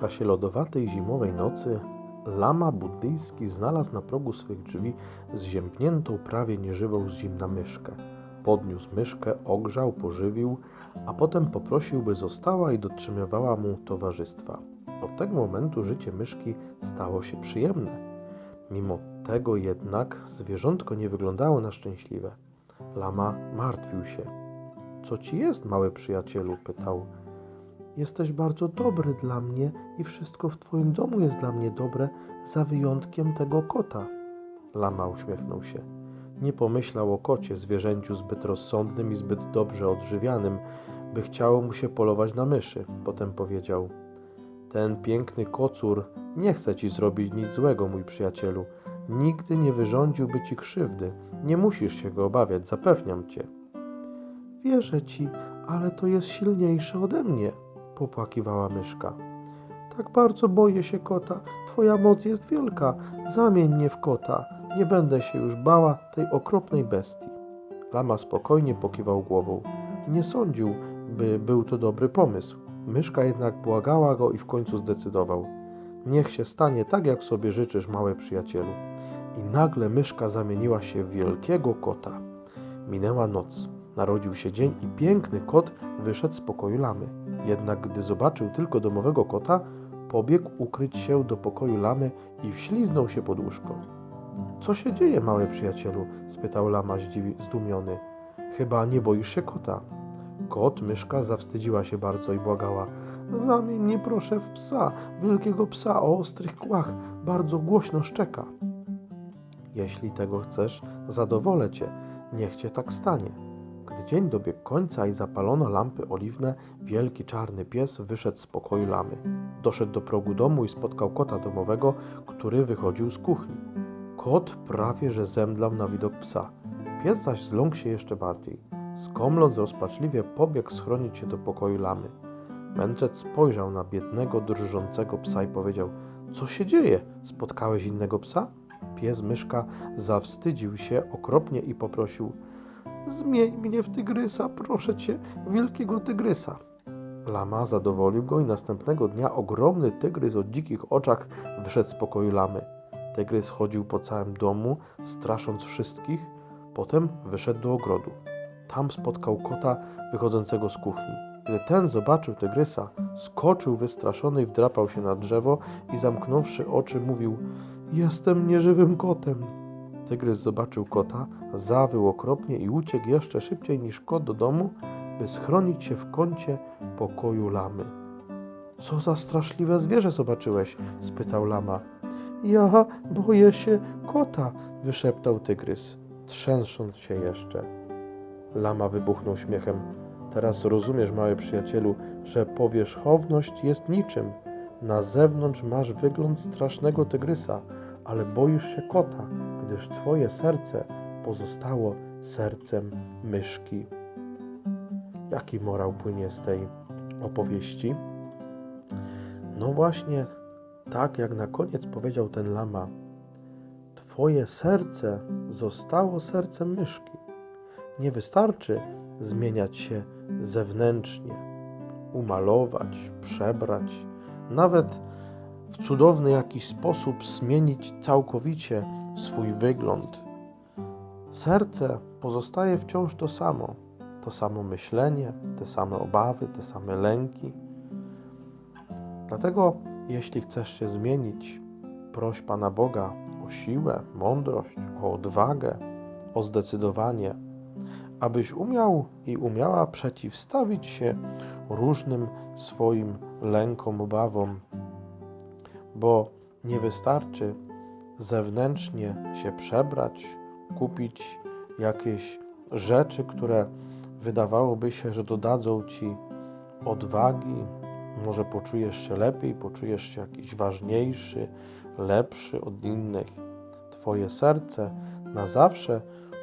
czasie lodowatej zimowej nocy lama buddyjski znalazł na progu swych drzwi zziębniętą prawie nieżywą z zimna myszkę. Podniósł myszkę, ogrzał, pożywił, a potem poprosił, by została i dotrzymywała mu towarzystwa. Od tego momentu życie myszki stało się przyjemne. Mimo tego jednak zwierzątko nie wyglądało na szczęśliwe. Lama martwił się. Co ci jest, mały przyjacielu? pytał. Jesteś bardzo dobry dla mnie i wszystko w twoim domu jest dla mnie dobre, za wyjątkiem tego kota. Lama uśmiechnął się. Nie pomyślał o kocie, zwierzęciu zbyt rozsądnym i zbyt dobrze odżywianym, by chciało mu się polować na myszy. Potem powiedział: Ten piękny kocur nie chce ci zrobić nic złego, mój przyjacielu. Nigdy nie wyrządziłby ci krzywdy. Nie musisz się go obawiać, zapewniam cię. Wierzę ci, ale to jest silniejsze ode mnie, popłakiwała myszka. Tak bardzo boję się kota. Twoja moc jest wielka. Zamień mnie w kota. Nie będę się już bała tej okropnej bestii. Lama spokojnie pokiwał głową. Nie sądził, by był to dobry pomysł. Myszka jednak błagała go i w końcu zdecydował. Niech się stanie tak, jak sobie życzysz, mały przyjacielu. I nagle myszka zamieniła się w wielkiego kota. Minęła noc. Narodził się dzień i piękny kot wyszedł z pokoju lamy. Jednak gdy zobaczył tylko domowego kota, pobiegł ukryć się do pokoju lamy i wśliznął się pod łóżko. Co się dzieje, mały przyjacielu? spytał lama zdumiony. Chyba nie boisz się kota. Kot, myszka zawstydziła się bardzo i błagała. Zamień mnie proszę w psa, wielkiego psa o ostrych kłach, bardzo głośno szczeka. Jeśli tego chcesz, zadowolę cię, niech cię tak stanie. Gdy dzień dobiegł końca i zapalono lampy oliwne, wielki czarny pies wyszedł z pokoju lamy. Doszedł do progu domu i spotkał kota domowego, który wychodził z kuchni. Kot prawie że zemdlał na widok psa. Pies zaś zląkł się jeszcze bardziej. Skomląc rozpaczliwie, pobiegł schronić się do pokoju lamy. Mędrzec spojrzał na biednego, drżącego psa i powiedział: Co się dzieje? Spotkałeś innego psa? Pies myszka zawstydził się okropnie i poprosił: Zmień mnie w tygrysa, proszę cię, wielkiego tygrysa. Lama zadowolił go i następnego dnia ogromny tygrys o dzikich oczach wyszedł z pokoju lamy. Tygrys chodził po całym domu, strasząc wszystkich, potem wyszedł do ogrodu. Tam spotkał kota wychodzącego z kuchni. Gdy ten zobaczył tygrysa, skoczył wystraszony i wdrapał się na drzewo i zamknąwszy oczy mówił Jestem nieżywym kotem. Tygrys zobaczył kota, zawył okropnie i uciekł jeszcze szybciej niż kot do domu, by schronić się w kącie pokoju lamy. Co za straszliwe zwierzę zobaczyłeś? spytał lama. Ja boję się kota, wyszeptał tygrys, trzęsąc się jeszcze. Lama wybuchnął śmiechem. Teraz rozumiesz, mały przyjacielu, że powierzchowność jest niczym. Na zewnątrz masz wygląd strasznego tygrysa, ale boisz się kota, gdyż twoje serce pozostało sercem myszki. Jaki morał płynie z tej opowieści? No właśnie, tak jak na koniec powiedział ten lama, twoje serce zostało sercem myszki. Nie wystarczy zmieniać się zewnętrznie, umalować, przebrać, nawet w cudowny jakiś sposób zmienić całkowicie swój wygląd. Serce pozostaje wciąż to samo. To samo myślenie, te same obawy, te same lęki. Dlatego, jeśli chcesz się zmienić, proś Pana Boga o siłę, mądrość, o odwagę, o zdecydowanie, abyś umiał i umiała przeciwstawić się różnym swoim lękom, obawom, bo nie wystarczy zewnętrznie się przebrać, kupić jakieś rzeczy, które wydawałoby się, że dodadzą ci odwagi, może poczujesz się lepiej, poczujesz się jakiś ważniejszy, lepszy od innych. Twoje serce na zawsze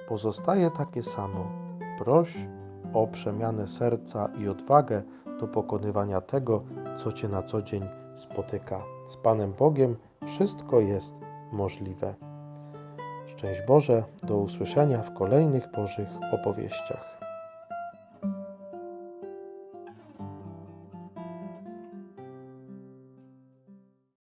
pozostaje takie samo. Proś o przemianę serca i odwagę do pokonywania tego, co cię na co dzień spotyka. Z Panem Bogiem wszystko jest możliwe. Szczęść Boże, do usłyszenia w kolejnych Bożych opowieściach.